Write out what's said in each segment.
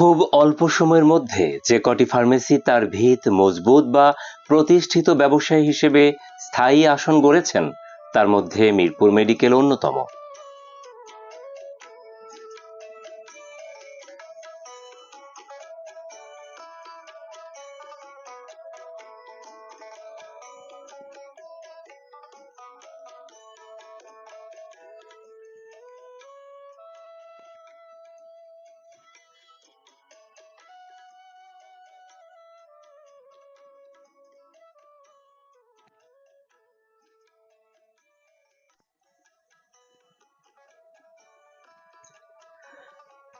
খুব অল্প সময়ের মধ্যে যে কটি ফার্মেসি তার ভিত মজবুত বা প্রতিষ্ঠিত ব্যবসায়ী হিসেবে স্থায়ী আসন গড়েছেন, তার মধ্যে মিরপুর মেডিকেল অন্যতম।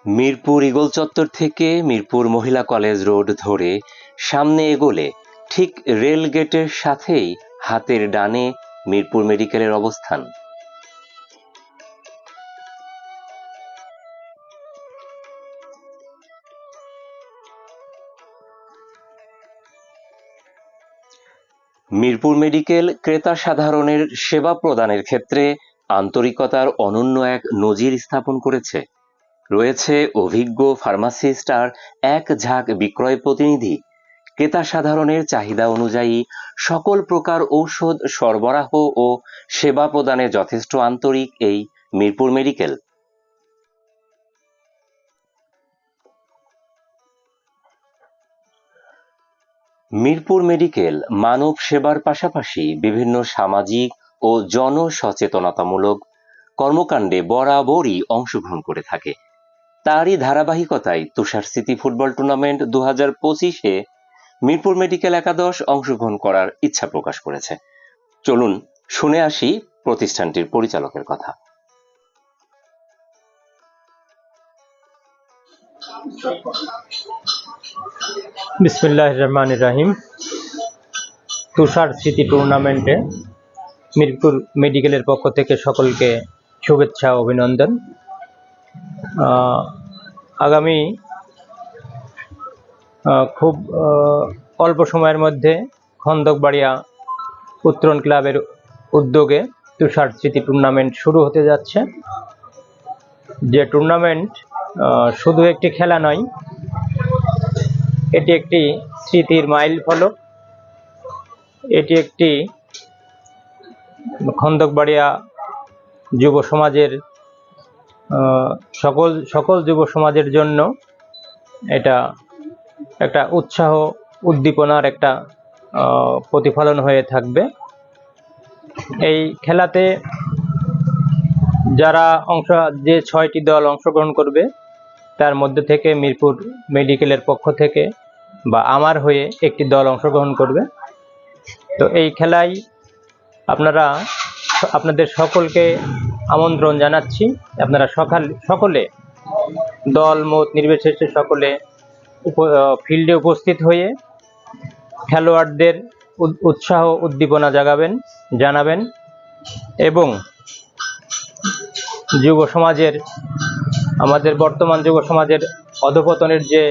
মিরপুর ইগল চত্বর থেকে মিরপুর মহিলা কলেজ রোড ধরে সামনে এগোলে ঠিক রেল গেটের সাথেই হাতের ডানে মিরপুর মেডিকেলের অবস্থান। মিরপুর মেডিকেল ক্রেতা সাধারণের সেবা প্রদানের ক্ষেত্রে আন্তরিকতার অনন্য এক নজির স্থাপন করেছে। রয়েছে অভিজ্ঞ ফার্মাসিস্ট আর এক ঝাঁক বিক্রয় প্রতিনিধি। ক্রেতা সাধারণের চাহিদা অনুযায়ী সকল প্রকার ঔষধ সরবরাহ ও সেবা প্রদানে যথেষ্ট আন্তরিক এই মিরপুর মেডিকেল। মিরপুর মেডিকেল মানব সেবার পাশাপাশি বিভিন্ন সামাজিক ও জনসচেতনতামূলক কর্মকাণ্ডে বরাবরই অংশগ্রহণ করে থাকে। তারই ধারাবাহিকতায় তুষার স্মৃতি ফুটবল টুর্নামেন্ট দু হাজার পঁচিশে মিরপুর মেডিকেল একাদশ অংশগ্রহণ করার ইচ্ছা প্রকাশ করেছে। চলুন শুনে আসি প্রতিষ্ঠানটির পরিচালকের কথা। বিসমিল্লাহ রহমান রাহিম। তুষার স্মৃতি টুর্নামেন্টে মিরপুর মেডিকেলের পক্ষ থেকে সকলকে শুভেচ্ছা অভিনন্দন। আগামী খুব অল্প সময়ের মধ্যে খন্দকবাড়িয়া উত্তরণ ক্লাবের উদ্যোগে তুষার স্মৃতি টুর্নামেন্ট শুরু হতে যাচ্ছে। যে টুর্নামেন্ট শুধু একটি খেলা নয়, এটি একটি স্মৃতির মাইল ফলক। এটি একটি খন্দকবাড়িয়া যুব সমাজের সকল সকল যুব সমাজের জন্য এটা একটা উৎসাহ উদ্দীপনার একটা প্রতিফলন হয়ে থাকবে। এই খেলাতে যারা অংশ, যে ছয়টি দল অংশগ্রহণ করবে, তার মধ্যে থেকে মিরপুর মেডিকেলের পক্ষ থেকে বা আমার হয়ে একটি দল অংশগ্রহণ করবে। তো এই খেলায় আপনারা, আপনাদের সকলকে আমন্ত্রণ জানাচ্ছি। আপনারা সকাল সকলে দল, মত নির্বিশেষে সকলে ফিল্ডে উপস্থিত হয়ে খেলোয়াড়দের উৎসাহ উদ্দীপনা জাগাবেন, জানাবেন এবং যুব সমাজের, আমাদের বর্তমান যুব সমাজের অধপতনের যে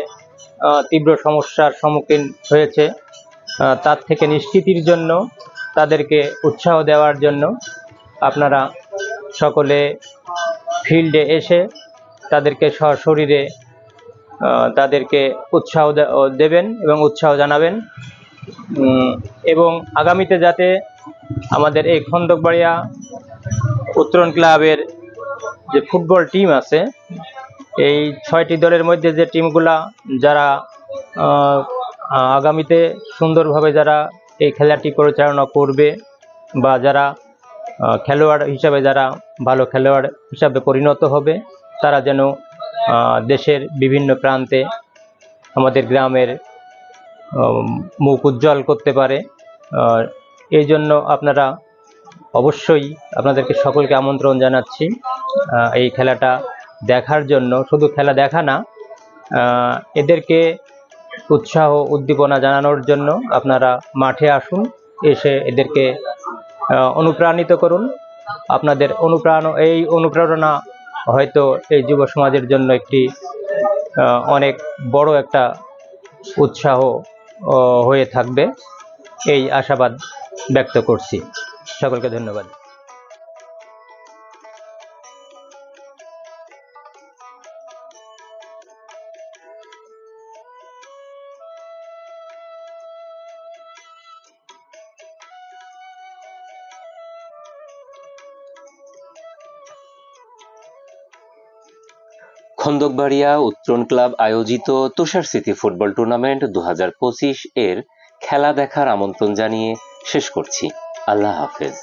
তীব্র সমস্যার সম্মুখীন হয়েছে তার থেকে নিষ্কৃতির জন্য তাদেরকে উৎসাহ দেওয়ার জন্য আপনারা সকলে ফিল্ডে এসে তাদেরকে সশরীরে তাদেরকে উৎসাহ দেবেন এবং উৎসাহ জানাবেন। এবং আগামীতে যাতে আমাদের এই খন্দকবাড়িয়া উত্তরণ ক্লাবের যে ফুটবল টিম আছে, এই ছয়টি দলের মধ্যে যে টিমগুলা যারা আগামীতে সুন্দরভাবে যারা এই খেলাটি পরিচালনা করবে বা যারা খেলোয়াড় হিসাবে যারা ভালো খেলোয়াড় হিসাবে পরিণত হবে, তারা যেন দেশের বিভিন্ন প্রান্তে আমাদের গ্রামের মুখ উজ্জ্বল করতে পারে। এই জন্য আপনারা অবশ্যই আপনাদেরকে সকলকে আমন্ত্রণ জানাচ্ছি এই খেলাটা দেখার জন্য। শুধু খেলা দেখা না এদেরকে উৎসাহ, উদ্দীপনা জানানোর জন্য আপনারা মাঠে আসুন, এসে এদেরকে অনুপ্রাণিত করুন। আপনাদের অনুপ্রাণ, এই অনুপ্রেরণা হয়তো এই যুব সমাজের জন্য একটি অনেক বড় একটা উৎসাহ হয়ে থাকবে। এই আশাবাদ ব্যক্ত করছি। সকলকে ধন্যবাদ। খন্দকবাড়িয়া উত্তরণ ক্লাব আয়োজিত তুষার স্মৃতি ফুটবল টুর্নামেন্ট দু হাজার পঁচিশ এর খেলা দেখার আমন্ত্রণ জানিয়ে শেষ করছি। আল্লাহ হাফেজ।